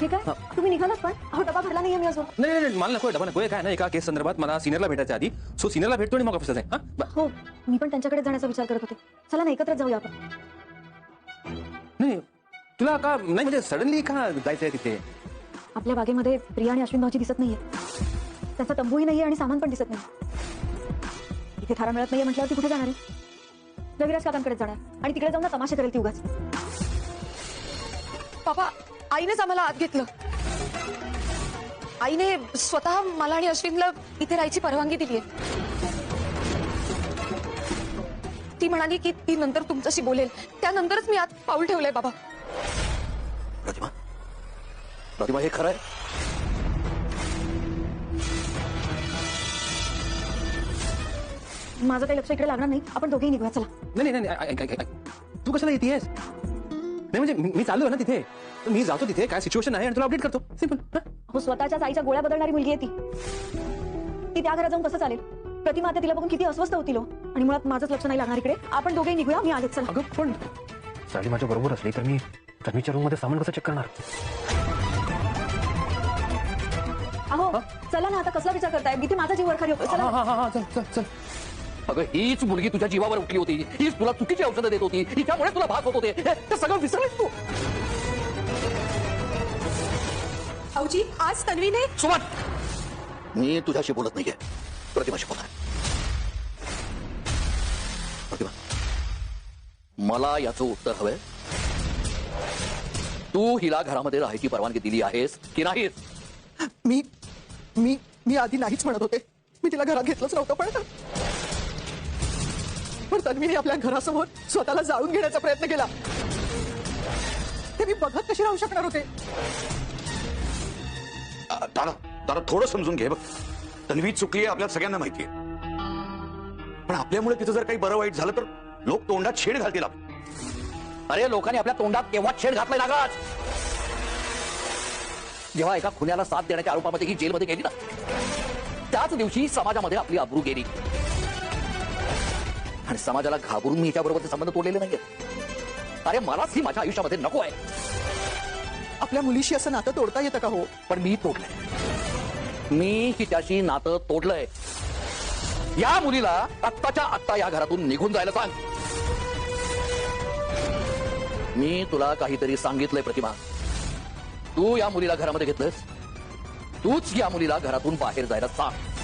ठीक आहे? तुम्ही निघालात पण? अहो डबा भरला नाहीये मी अजून. नाही नाही, नाही मला नको डबा नको काय ना एका केस संदर्भात मला सिनियरला भेटायचं आधी. सो सिनियरला भेटतो आणि मग ऑफिसला जाईल हा ब- हो मी पण त्यांच्याकडे जाण्याचा विचार करत होते. चला ना एकत्र जाऊया आपण. नाही तुला का नाही म्हणजे सडनली का जायचंय तिथे? आपल्या बागेमध्ये प्रिया आणि अश्विन भाऊजी दिसत नाहीये. त्यांचा तंबूही नाहीये आणि सामान पण दिसत नाही इथे थारा मिळत नाहीये म्हटल्यावर ती कुठे जाणार आहे? रविराज काकांकडे जाणार. आणि तिकडे जाऊन ना तमाशा करेल ती उगाच. बाबा आईनेच आम्हाला आत घेतलं. आईने स्वतः मला आणि अश्विनला इथे राहायची परवानगी दिली ती म्हणाली की ती नंतर तुमच्याशी बोलेल. त्यानंतरच मी आत पाऊल ठेवलंय बाबा. प्रतिमा? प्रतिमा हे खरं आहे माझं काही लक्ष इकडे लागणार नाही. आपण दोघेही निघूया चला. नाही नाही नाही ऐक, ऐक, ऐक, ऐक. तू कशाला येतेस? नाही म्हणजे मी मी चालू ना तिथे. मी जातो तिथे काय सिच्युएशन आहे आणि तुला अपडेट करतो. सिम्पल हो? स्वतःच्याच आईच्या गोळ्या बदलणारी मुलगी आहे ती. ती त्या घरात जाऊन कसं चालेल? प्रतिमा आता तिला बघून किती अस्वस्थ होतील आणि मुळात माझंच लक्ष नाही लागणार इकडे. आपण दोघेही निघूया मी आलेच. चला. अगं पण साडी माझ्या बरोबर असली तर मी तन्वीच्या रूम मध्ये सामान कसं चेक करणार? अहो चला ना आता कसला विचार करताय? इथे माझा जीव वरखारी होतो चला चल चल चल. अगं हीच मुलगी तुझ्या जीवावर उठली होती. हीच तुला चुकीची औषधं देत होती. हिच्यामुळे तुला भाग होत होते. सगळं विसरलीस तू? भाऊजी आज तन्वीने सुमन! मी तुझ्याशी बोलत नाहीये. प्रतिमाशी बोलत आहे. प्रतिमा मला याचं उत्तर हवंय. तू हिला घरामध्ये राहायची परवानगी दिली आहेस की नाहीस? मी मी मी आधी नाहीच म्हणत होते. मी तिला घरात घेतलंच नव्हतं पण पण तन्वीने आपल्या घरासमोर स्वतःला जाळून घेण्याचा प्रयत्न केला. ते मी बघत कशी राहू शकणार होते? दादा दादा थोडं समजून घे बघ. तन्वी चुकली आहे आपल्या सगळ्यांना माहिती आहे. पण आपल्यामुळे तिथं जर काही बरं वाईट झालं तर लोक तोंडात छेड घालतील आप- अरे लोकांनी आपल्या तोंडात केव्हा छेड घातलाय नागाज? जेव्हा एका खुन्याला साथ देण्याच्या आरोपामध्ये ही जेलमध्ये गेली ना त्याच दिवशी समाजामध्ये आपली अब्रू गेली. आणि समाजाला घाबरून मी हिच्याबरोबरचे संबंध तोडलेले नाहीये अरे मलाच ही माझ्या आयुष्यामध्ये नको आहे. आपल्या मुलीशी असं नातं तोडता येतं का हो? पण मी तोडलंय. मी हिच्याशी नातं तोडलंय. या मुलीला आत्ताच्या आत्ता या घरातून निघून जायला सांग. मी तुला काहीतरी सांगितलंय प्रतिमा तू या मुलीला घरामध्ये घेतलंस. तूच या मुलीला घरातून बाहेर जायला सांग.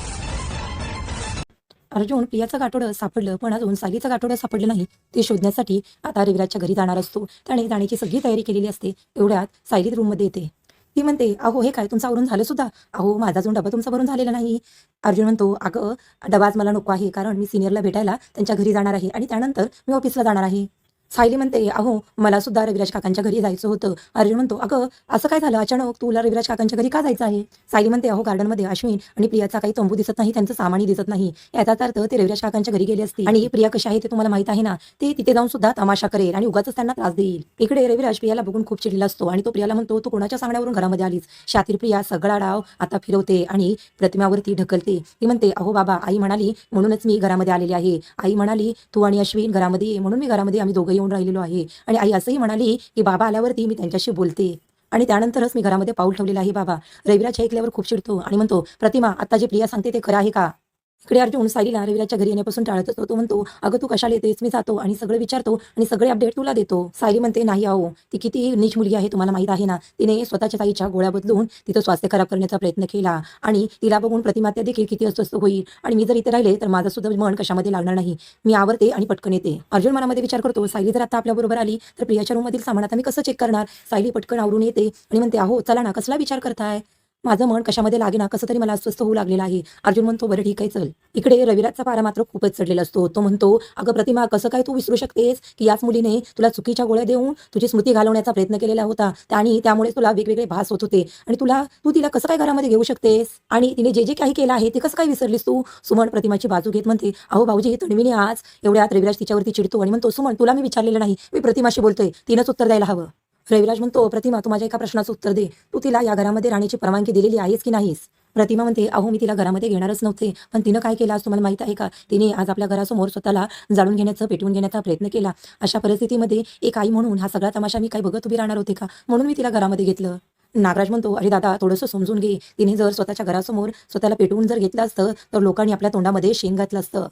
अर्जुन प्रियाचं गाठोडं सापडलं पण अजून सालीचं गाठोडं सापडलं नाही. ते शोधण्यासाठी आता रविराजच्या घरी जाणार असतो. त्याने जाण्याची सगळी तयारी केलेली असते. एवढ्यात सायली रूममध्ये येते. ती म्हणते अहो हे काय तुमचं आवरून झालं सुद्धा? अहो माझा अजून डबा तुमचा भरून झालेला नाही. अर्जुन म्हणतो अगं डबा आज मला नको आहे कारण मी सिनियरला भेटायला त्यांच्या घरी जाणार आहे आणि त्यानंतर मी ऑफिसला जाणार आहे. सायली म्हणते अहो मला सुद्धा रविराज काकांच्या घरी जायचं होतं. अर्जुन म्हणतो अगं असं काय झालं? अचानक तुला रविराज काकांच्या घरी का जायचं आहे? सायली म्हणते अहो गार्डनमध्ये अश्विन आणि प्रियाचा काही तंबू दिसत नाही त्यांचं सामानही दिसत नाही. याचाच अर्थ ते रविराज काकांच्या घरी गेले असतील. आणि प्रिया कशी आहे ते तुम्हाला माहीत आहे ना? ते तिथे जाऊन सुद्धा तमाशा करेल आणि उगाच त्यांना त्रास देईल. इकडे रविराज प्रियाला बघून खूप चिडलेला असतो आणि तो प्रियाला म्हणतो तू कोणाच्या सांगण्यावरून घरामध्ये आलीस? शातीर प्रिया सगळा डाव आता फिरवते आणि प्रतिमावरती ढकलते. ती म्हणते अहो बाबा आई म्हणाली म्हणूनच मी घरामध्ये आलेली आहे. आई म्हणाली तू आणि अश्विन घरामध्ये म्हणून मी घरामध्ये आम्ही दोघं येऊन राहिलेलो आहे. आणि आई असंही म्हणाली की बाबा आल्यावरती मी त्यांच्याशी बोलते. आणि त्यानंतरच मी घरामध्ये पाऊल ठेवलेलं आहे बाबा रविराज हे ऐकल्यावर खूप चिडतो आणि म्हणतो प्रतिमा आता जे प्रिया सांगते ते खरं आहे का? इकडे अर्जुन सायलीला रविराजच्या घरी येण्यापासून टाळत असतो. तो म्हणतो अगं तू कशाला येतेस? मी जातो आणि सगळं विचारतो आणि सगळे अपडेट तुला देतो. सायली म्हणते नाही आहो ती किती नीच मुलगी आहे तुम्हाला माहीत आहे ना? तिने स्वतःच्या ताईच्या गोळ्या बदलून तिचं स्वास्थ्य खराब करण्याचा प्रयत्न केला आणि तिला बघून प्रतिमात्या देखील किती अस्वस्थ होईल. आणि मी जर इथे राहिले तर माझं सुद्धा मन कशामध्ये लागणार नाही. मी आवरते आणि पटकन येते. अर्जुन मनामध्ये विचार करतो सायली जर आता आपल्याबरोबर आली तर प्रियाच्या रूममधील सामान आता मी कसं चेक करणार? सायली पटकन आवरून येते आणि म्हणते अहो चला ना कसला विचार करताय? माझं मन कशामध्ये लागेना कसं तरी मला अस्वस्थ होऊ लागलेलं आहे. अर्जुन म्हणतो बरं ठीक आहे चल. इकडे रविराजचा पारा मात्र खूपच चढलेला असतो. तो म्हणतो अगं प्रतिमा कसं काय तू विसरू शकतेस की याच मुलीने तुला चुकीच्या गोळ्या देऊन तुझी स्मृती घालवण्याचा प्रयत्न केलेला होता? आणि त्यामुळे तुला वेगवेगळे भास होत होते. आणि तुला तू तिला कसं काय घरामध्ये घेऊ शकतेस? आणि तिने जे जे काही केलं आहे ते कसं काय विसरलीस तू? सुमन प्रतिमाची बाजू घेत म्हणते अहो भाऊजी तणवीने आज एवढ्यात रविराज तिच्यावरती चिडतो. आणि म्हणतो सुमन तुला मी विचारलेलं नाही. मी प्रतिमाशी बोलतोय. तिनंच उत्तर द्यायला हवं. रविराज म्हणतो प्रतिमा तू माझ्या एका प्रश्नाचं उत्तर दे. तू तिला या घरामध्ये राहण्याची परवानगी दिलेली आहेस की नाहीस? प्रतिमा म्हणते अहो मी तिला घरामध्ये घेणारच नव्हते पण तिनं काय केलं आज तुम्हाला माहीत आहे का? तिने आज आपल्या घरासमोर स्वतःला जाळून घेण्याचा पेटवून घेण्याचा प्रयत्न केला. अशा परिस्थितीमध्ये एक आई म्हणून हा सगळा तमाशा मी काय बघत उभी राहणार होते का? म्हणून मी तिला घरामध्ये घेतलं. नागराज म्हणतो अरे दादा थोडंसं समजून घे. तिने जर स्वतःच्या घरासमोर स्वतःला पेटवून जर घेतलं असतं तर लोकांनी आपल्या तोंडामध्ये शेंग घातलं असतं.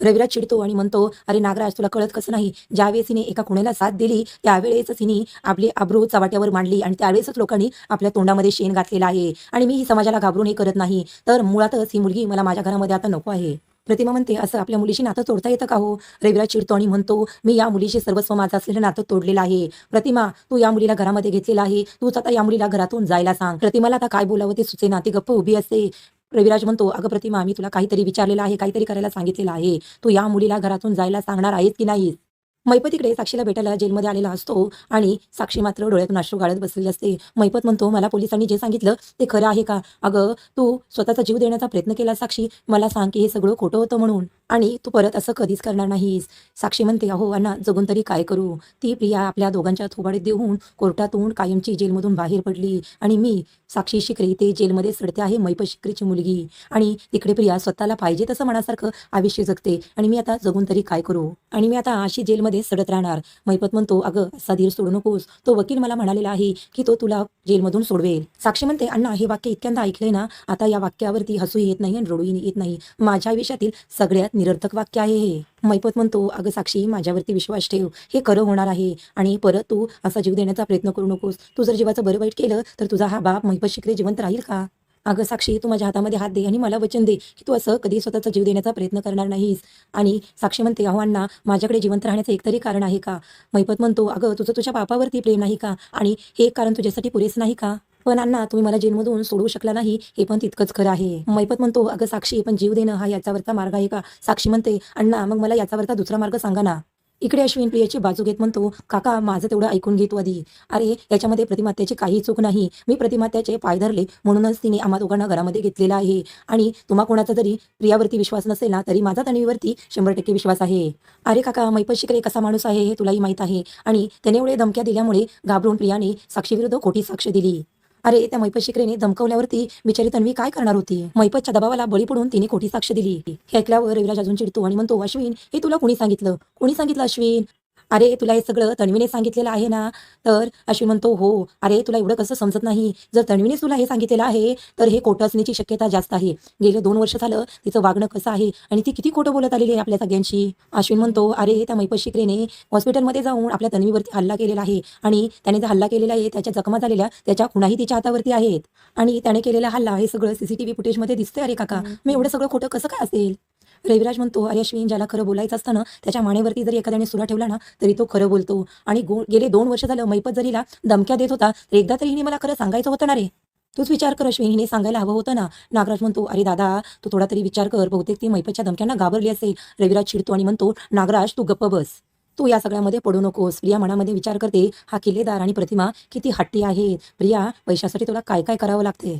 रविराज चिडतो आणि म्हणतो अरे नागराज तुला कळत कसं नाही? ज्यावेळेस हिने एका खुण्याला साथ दिली त्यावेळेसच हिने आपली आब्रू चवाट्यावर मांडली आणि त्यावेळेसच लोकांनी आपल्या तोंडामध्ये शेण घातलेला आहे. आणि मी ही समाजाला घाबरून हे करत नाही. तर मुळातच ही मुलगी मला माझ्या घरामध्ये आता नको आहे. प्रतिमा म्हणते असं आपल्या मुलीशी नातं तोडता येतं का हो? रविराज चिडतो आणि म्हणतो मी या मुलीशी सर्वस्व माझं असलेलं नातं तोडलेलं आहे. प्रतिमा तू या मुलीला घरामध्ये घेतलेला आहे. तूच आता या मुलीला घरातून जायला सांग. प्रतिमाला आता काय बोलावं ते सुचे नाते गप्प उभी असते. रविराज म्हणतो अगं प्रतिमा मी तुला काहीतरी विचारलेलं आहे काहीतरी करायला सांगितलेलं आहे. तू या मुलीला घरातून जायला सांगणार आहेस की नाही मैपतीकडे साक्षीला भेटायला जेलमध्ये आलेला असतो आणि साक्षी मात्र डोळ्यातून अश्रू गाळत बसलेली असते. मैपत म्हणतो मला पोलिसांनी जे सांगितलं ते खरं आहे का? अगं तू स्वतःचा जीव देण्याचा प्रयत्न केला साक्षी. मला सांग की हे सगळं खोटं होतं म्हणून. आणि तू परत असं कधीच करणार नाहीस. साक्षी म्हणते अहो अण्णा जगून तरी काय करू? ती प्रिया आपल्या दोघांच्या थोबाडीत देऊन कोर्टातून कायमची जेलमधून बाहेर पडली. आणि मी साक्षी शिकरी ते जेलमध्ये सडते आहे मैप शिकरीची मुलगी. आणि तिकडे प्रिया स्वतःला पाहिजे तसं मनासारखं आयुष्य जगते. आणि मी आता जगून तरी काय करू? आणि मी आता अशी जेलमध्ये सडत राहणार. मैपत म्हणतो अगं असा धीर सोडू नकोस. तो वकील मला म्हणालेला आहे की तो तुला जेलमधून सोडवेल. साक्षी म्हणते अण्णा हे वाक्य इतक्यांदा ऐकलंय ना आता या वाक्यावरती हसूही येत नाही आणि रडूही येत नाही. माझ्या आयुष्यातील सगळ्यात निरर्थक वाक्य आहे हे. मैपत म्हणतो अगं साक्षी माझ्यावरती विश्वास ठेव. हे खरं होणार आहे. आणि परत तू असा जीव देण्याचा प्रयत्न करू नकोस. तू जर जीवाचं बरं वाईट केलं तर तुझा हा बाप मैपत शिकरे जिवंत राहील का? अगं साक्षी तू माझ्या हातामध्ये हात दे आणि मला वचन दे की तू असं कधी स्वतःचा जीव देण्याचा प्रयत्न करणार नाहीस. आणि साक्षी म्हणते अहो अण्णा माझ्याकडे जिवंत राहण्याचं एकतरी कारण आहे का? मैपत म्हणतो अगं तुझं तुझ्या पापावरती प्रेम नाही का? आणि हे एक कारण तुझ्यासाठी पुरेसं नाही का? पण अण्णा तुम्ही मला जेलमधून सोडवू शकला नाही हे पण तितकंच खरं आहे. मैपत म्हणतो अगं साक्षी पण जीव देणं हा याच्यावरचा मार्ग आहे का? साक्षी म्हणते अण्णा मग मला याच्यावरचा दुसरा मार्ग सांगा ना. इकडे अश्विन प्रियाची बाजू घेत म्हणतो काका माझं तेवढं ऐकून घेतो आधी. अरे याच्यामध्ये प्रतिमात्याची काही चूक नाही. मी प्रतिमात्याचे पाय धरले म्हणूनच तिने आम्हा दोघांना घरामध्ये घेतलेला आहे. आणि तुम्हा कोणाचा जरी प्रियावरती विश्वास नसेल ना तरी माझा तन्वीवरती शंभर टक्के विश्वास आहे. अरे काका मैपत शिकरे कसा माणूस आहे हे तुलाही माहीत आहे. आणि त्याने एवढे धमक्या दिल्यामुळे घाबरून प्रियाने साक्षीविरुद्ध खोटी साक्ष दिली. अरे त्या मैपत शिकरेने धमकवल्यावरती बिचारी तन्वी काय करणार होती? मैपतच्या दबावाला बळी पडून तिने खोटी साक्ष दिली. हे ऐकल्यावर रविराज अजून चिडतो आणि म्हणतो अश्विन हे तुला कोणी सांगितलं? कोणी सांगितलं अश्विन? अरे तुला हे सगळं तन्वीने सांगितलेलं आहे ना? तर अश्विन म्हणतो हो अरे तुला एवढं कसं समजत नाही? जर तन्वीनेच तुला हे सांगितलेलं आहे तर हे खोटं असण्याची शक्यता जास्त आहे. गेले दोन वर्ष झालं तिचं वागणं कसं आहे? आणि ती किती खोटं बोलत आलेली आहे आपल्या सगळ्यांशी? अश्विन म्हणतो अरे त्या मैपत शिकरेने हॉस्पिटलमध्ये जाऊन आपल्या तन्वीवरती हल्ला केलेला आहे आणि त्याने जो हल्ला केलेला आहे त्याच्या जखमा झालेल्या त्याच्या खुणाही तिच्या हातावरती आहेत आणि त्याने केलेला हल्ला हे सगळं सीसीटीव्ही फुटेजमध्ये दिसतंय. अरे काका मी एवढं सगळं खोटं कसं काय असेल? रविराज म्हणतो अरे अश्विन ज्याला खरं बोलायचं असतं ना त्याच्या मानेवरती जरी एखाद्याने सुरा ठेवला ना तरी तो खरं बोलतो. आणि गेले दोन वर्ष झालं मैपत जरीला धमक्या देत होता तर एकदा तरी हिने मला खरं सांगायचं होतं ना रे. तूच विचार कर अश्विन हिने सांगायला हवं होतं ना. नागराज म्हणतो अरे दादा तू थोडा तरी विचार कर बहुतेक ती मैपतच्या धमक्यांना घाबरली असेल. रविराज चिडतो आणि म्हणतो नागराज तू गप्प बस. तू या सगळ्यामध्ये पडू नकोस. प्रिया मनामध्ये विचार करते हा किल्लेदार आणि प्रतिमा किती हट्टी आहे प्रिया पैशासाठी तुला काय काय करावं लागते?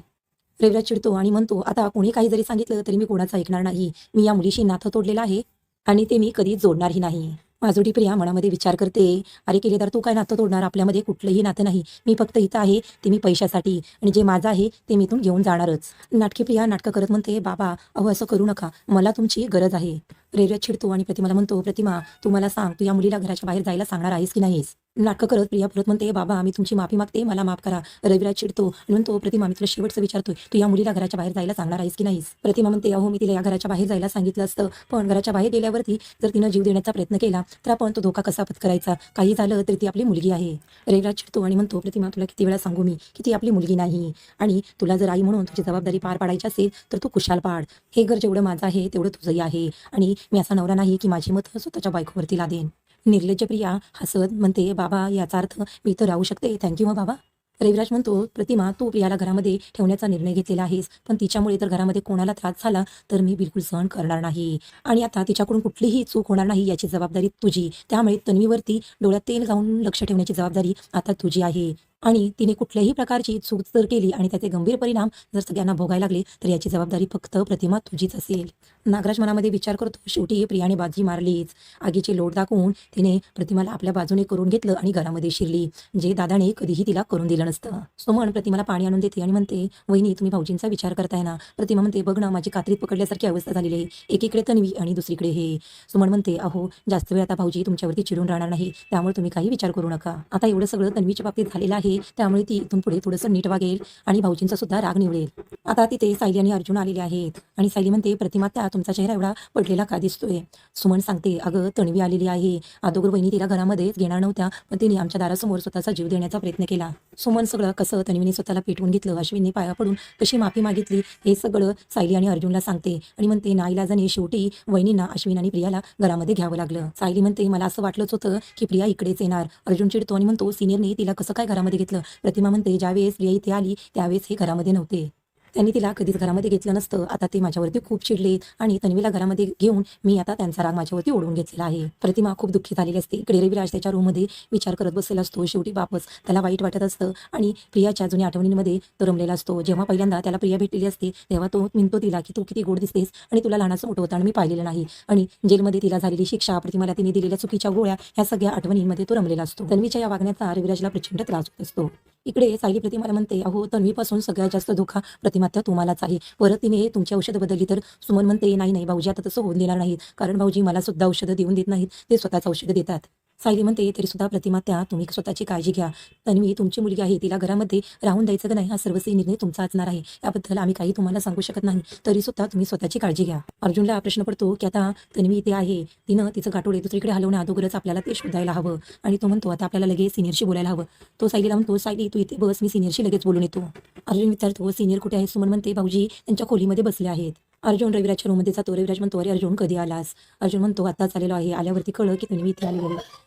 रविराज चिडतो आणि म्हणतो आता कोणी काही जरी सांगितलं तरी मी कोणाचं ऐकणार नाही. मी या मुलीशी नातं तोडलेलं आहे आणि ते मी कधी जोडणारही नाही. माझोटी प्रिया मनामध्ये विचार करते अरे केलेदार तू काय नातं तोडणार? आपल्यामध्ये कुठलंही नातं नाही. मी फक्त इथं आहे ते मी पैशासाठी. आणि जे माझं आहे ते मी इथून घेऊन जाणारच. नाटकी प्रिया नाटकं करत म्हणते बाबा अहो असं करू नका. मला तुमची गरज आहे. रविराज चिडतो आणि प्रतिमाला म्हणतो प्रतिमा तू मला सांग तू या मुलीला घराच्या बाहेर जायला सांगणार आहेस की नाहीस? नाटकं करत प्रिया परत म्हणते बाबा मी तुमची माफी मागते मला माफ करा. रविराज चिडतो म्हणतो प्रतिमा मी तुला शेवटचं विचारतोय तू या मुलीला घराच्या बाहेर जायला सांगणार आहेस की नाहीस? प्रतिमा म्हणते अहो मी तिला या घराच्या बाहेर जायला सांगितलं असतं पण घराच्या बाहेर गेल्यावरती जर तिनं जीव देण्याचा प्रयत्न केला तर आपण तो धोका कसा पत्करायचा? काही झालं तरी ती आपली मुलगी आहे. रविराज चिडतो आणि म्हणतो प्रतिमा तुला किती वेळा सांगू मी की ती आपली मुलगी नाही आणि तुला जर आई म्हणून तुझी जबाबदारी पार पाडायची असेल तर तू कुशाल पाड. हे घर जेवढं माझं आहे तेवढं तुझंही आहे आणि मी असा नवरा नाही की माझी मत स्वतःच्या बायकोवरती लादेन. निर्लज्ज प्रिया हसत म्हणते बाबा याचा अर्थ मी इथं राहू शकते. थँक्यू मग बाबा. रविराज म्हणतो प्रतिमा तू प्रियाला घरामध्ये ठेवण्याचा निर्णय घेतलेला आहेस पण तिच्यामुळे तर घरामध्ये कोणाला त्रास झाला तर मी बिलकुल सहन करणार नाही. आणि आता तिच्याकडून कुठलीही चूक होणार नाही याची जबाबदारी तुझी. त्यामुळे तन्वीवरती डोळ्यात तेल घालून लक्ष ठेवण्याची जबाबदारी आता तुझी आहे. आणि तिने कुठल्याही प्रकारची चूक जर केली आणि त्याचे गंभीर परिणाम जर सगळ्यांना भोगायला लागले तर याची जबाबदारी फक्त प्रतिमा तुझीच असेल. नागराज मनामध्ये विचार करतो शेवटी प्रियाने बाजी मारलीच. आगीचे लोट दाखवून तिने प्रतिमाला आपल्या बाजूने करून घेतलं आणि घरामध्ये शिरली जे दादाने कधीही तिला करून दिलं नसतं. सुमन प्रतिमाला पाणी आणून देते आणि म्हणते वहिनी तुम्ही भाऊजींचा विचार करताय ना प्रतिमा म्हणते बघ ना माझी कात्रीत पकडल्यासारखी अवस्था झालेली आहे. एकीकडे तन्वी आणि दुसरीकडे हे. सुमन म्हणते अहो जास्त वेळ आता भाऊजी तुमच्यावरती चिडून राहणार नाही. त्यामुळे तुम्ही काही विचार करू नका. आता एवढं सगळं तन्वीच्या बाबतीत झालेलं आहे. आहे त्यामुळे ती इथून पुढे थोडंसं नीट वागेल आणि भाऊजींचा सुद्धा राग निवडेल. आता तिथे सायली आणि अर्जुन आलेले आहेत आणि सायली म्हणते प्रतिमा त्या तुमचा चेहरा एवढा पडलेला का दिसतोय? सुमन सांगते अगं तणवी आलेली आहे. अदोगर वहिनी तिला घरामध्येच घेणार नव्हत्या पण तिने आमच्या दारासमोर स्वतःचा जीव देण्याचा प्रयत्न केला. सुमन सगळं कसं तणवीने स्वतःला पेटवून घेतलं अश्विनी पाया पडून कशी माफी मागितली हे सगळं सायली आणि अर्जुनला सांगते आणि म्हणते नाईलाजाने शेवटी वहिनींना अश्विन आणि प्रियाला घरामध्ये घ्यावं लागलं. सायली म्हणते मला असं वाटलंच होतं की प्रिया इकडेच येणार. अर्जुन चिडतो आणि म्हणतो सिनियरने तिला कसं काय घरामध्ये घेतलं प्रतिमा म्हणते ज्यावेळेस प्रिया इथे आली त्यावेळेस हे घरामध्ये नव्हते. त्यांनी तिला कधीच घरामध्ये घेतलं नसतं. आता ते माझ्यावरती खूप चिडले आणि तन्वीला घरामध्ये घेऊन मी आता त्यांचा राग माझ्यावरती ओढून घेतलेला आहे. प्रतिमा खूप दुःखी झालेली असते. इकडे रविराज त्याच्या रूममध्ये विचार करत बसलेला असतो. शेवटी वापस त्याला वाईट वाटत असतं आणि प्रियाच्या जुन्या आठवणींमध्ये तो रमलेला असतो. जेव्हा पहिल्यांदा त्याला प्रिया भेटलेली असते तेव्हा तो म्हणतो तिला की तू किती गोड दिसतेस आणि तुला लहानाचं मोठं होतं आणि मी पाहिलेलं नाही. आणि जेलमध्ये तिला झालेली शिक्षा प्रतिमाला तिने दिलेल्या चुकीच्या गोळ्या ह्या सगळ्या आठवणींमध्ये तो रमलेला असतो. तन्वीच्या या वागण्याचा रविराजला प्रचंड त्रास होत असतो. इकडे सायली प्रतिमाला म्हणते अहो तन्वीपासून सगळ्यात जास्त धोका प्रतिमात्या तुम्हालाच आहे. परत तिने तुमची औषधं बदलली तर? सुमन म्हणते नाही नाही भाऊजी आता तसं होऊन देणार नाहीत. कारण भाऊजी मला सुद्धा औषधं देऊन देत नाहीत. ते स्वतःच औषधं देतात. सायली म्हणते तरी सुद्धा प्रतिमा त्या तुम्ही स्वतःची काळजी घ्या. तन्वी तुमची मुलगी आहे तिला घरामध्ये राहून द्यायचं का नाही हा सर्वस्वी निर्णय तुमचा असणार आहे. याबद्दल आम्ही काही तुम्हाला सांगू शकत नाही. तरी सुद्धा तुम्ही स्वतःची काळजी घ्या. अर्जुनला प्रश्न पडतो की आता तन्वी इथे आहे. तिनं तिचं गाठोडे दुसरीकडे हलवण्या अगोदरच आपल्याला ते शोधायला हवं. आणि तो म्हणतो आता आपल्याला लगेच सिनियरशी बोलायला हवं. तो सायलीला म्हणतो सायली तू इथे बस मी सिनियरशी लगेच बोलून येतो. अर्जुन विचारतो सिनियर कुठे आहे? सुमन म्हणते भाऊजी त्यांच्या खोलीमध्ये बसले आहेत. अर्जुन रविराजच्या रूममध्ये जातो. रविराज म्हणतो अरे अर्जुन कधी आलास? अर्जुन म्हणतो आत्ताच आलेलो आहे. आल्यावरती कळलं की तन्वी इथे आली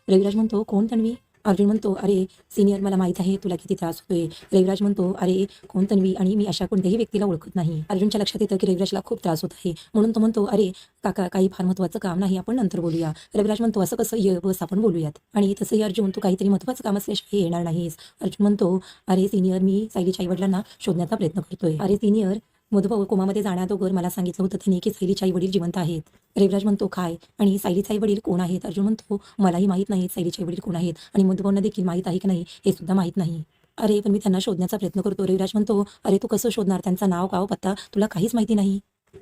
रविराज म्हणतो कोण तन्वी? अर्जुन म्हणतो अरे सिनियर मला माहीत आहे. तुला किती त्रास होतोय. रविराज म्हणतो अरे कोण तन्वी? आणि मी अशा कोणत्याही व्यक्तीला ओळखत नाही. अर्जुनच्या लक्षात येतं की रविराजला खूप त्रास होत आहे. म्हणून तो म्हणतो अरे काका काही फार महत्वाचं काम नाही. आपण नंतर बोलूया. रविराज म्हणतो असं कसं? ये बस आपण बोलूयात. आणि तसंही अर्जुन तू काहीतरी महत्वाचं काम असल्याशिवाय येणार नाहीस. अर्जुन म्हणतो अरे सिनियर मी सायलीच्या आई वडिलांना शोधण्याचा प्रयत्न करतोय. अरे सिनियर मधुभाऊ कोमामध्ये जाण्याअगोदर मला सांगितलं होतं त्यांनी की सायलीचे आई वडील जिवंत आहेत. रेवराज म्हणतो काय? आणि सायलीचे आई वडील कोण आहेत? अर्जुन म्हणतो मलाही माहीत नाही सायलीचे आई वडील कोण आहेत आणि मधुभाऊंना देखील माहीत आहे की नाही हे सुद्धा माहीत नाही. अरे पण मी त्यांना शोधण्याचा प्रयत्न करतो रविराज म्हणतो. अरे तू कसं शोधणार? त्यांचं नाव गाव पत्ता तुला काहीच माहिती नाही.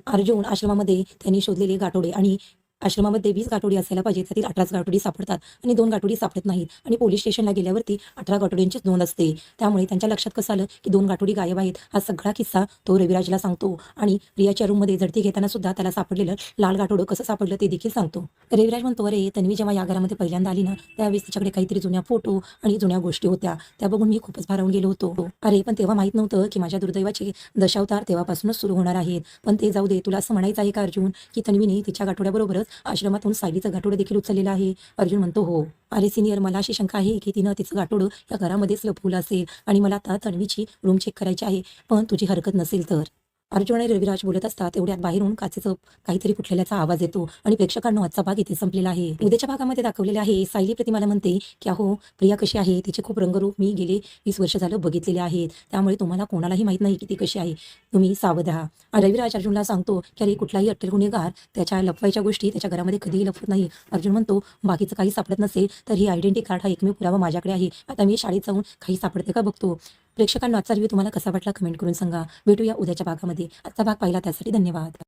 अर्जुन आश्रमामध्ये त्यांनी शोधलेले गाठोडे आणि आश्रमामध्ये वीस गाठोडी असायला पाहिजे त्यातील अठराच गाठोडी सापडतात आणि दोन गाठोडी सापडत नाहीत. आणि पोलीस स्टेशनला गेल्यावरती अठरा गाठोड्यांचीच नोंद असते. त्यामुळे त्यांच्या लक्षात कसं आलं की दोन गाठोडी गायब आहेत हा सगळा किस्सा तो रविराजला सांगतो. आणि रियाच्या रूममध्ये झडती घेताना सुद्धा त्याला सापडलेलं लाल गाठोडं कसं सापडलं ते देखील सांगतो. रविराज म्हणतो अरे तन्वी जेव्हा या घरामध्ये पहिल्यांदा आली ना त्यावेळेस तिच्याकडे काहीतरी जुन्या फोटो आणि जुन्या गोष्टी होत्या. त्या बघून मी खूपच भारावून गेलो होतो. अरे पण तेव्हा माहीत नव्हतं की माझ्या दुर्दैवाचे दशावतार तेव्हापासूनच सुरू होणार आहेत. पण ते जाऊ दे तुला असं म्हणायचं आहे का अर्जुन की तन्वीने तिच्या गाठोड्याबरोबरच आश्रमातून सायलीचं गाठोडं देखील उचललेलं आहे. अर्जुन म्हणतो हो. अरे सिनियर मला अशी शंका आहे की तिनं तिचं गाठोडं या घरामध्येच लपवलं असेल आणि मला आता तन्वीची रूम चेक करायची आहे पण तुझी हरकत नसेल तर. अर्जुन आणि रविराज बोलत असतात तेवढ्यात बाहेरून काचेचं काहीतरी फुटलेल्याचा आवाज येतो आणि प्रेक्षकांना आजचा भाग इथे संपलेला आहे. उद्याच्या भागामध्ये दाखवलेले आहे सायली प्रतिमाला म्हणते की अहो प्रिया कशी आहे? तिचे खूप रंगरूप मी गेले वीस वर्ष झालं बघितलेले आहेत. त्यामुळे तुम्हाला कोणालाही माहीत नाही की ती कशी आहे. तुम्ही सावध राहा. रविराज अर्जुनला सांगतो की अरे कुठलाही अट्टल गुन्हेगार त्याच्या लपवायच्या गोष्टी त्याच्या घरामध्ये कधीही लपवत नाही. अर्जुन म्हणतो बाकीचं काही सापडत नसेल तर ही आयडेंटिटी कार्ड हा एकमेव पुरावा माझ्याकडे आहे. आता मी शाळेत जाऊन काही सापडते का बघतो? प्रेक्षकांना आजचा रिव्ह्यू तुम्हाला कसा वाटला कमेंट करून सांगा. भेटूया उद्याच्या भागामध्ये. आजचा भाग पाहिला त्यासाठी धन्यवाद.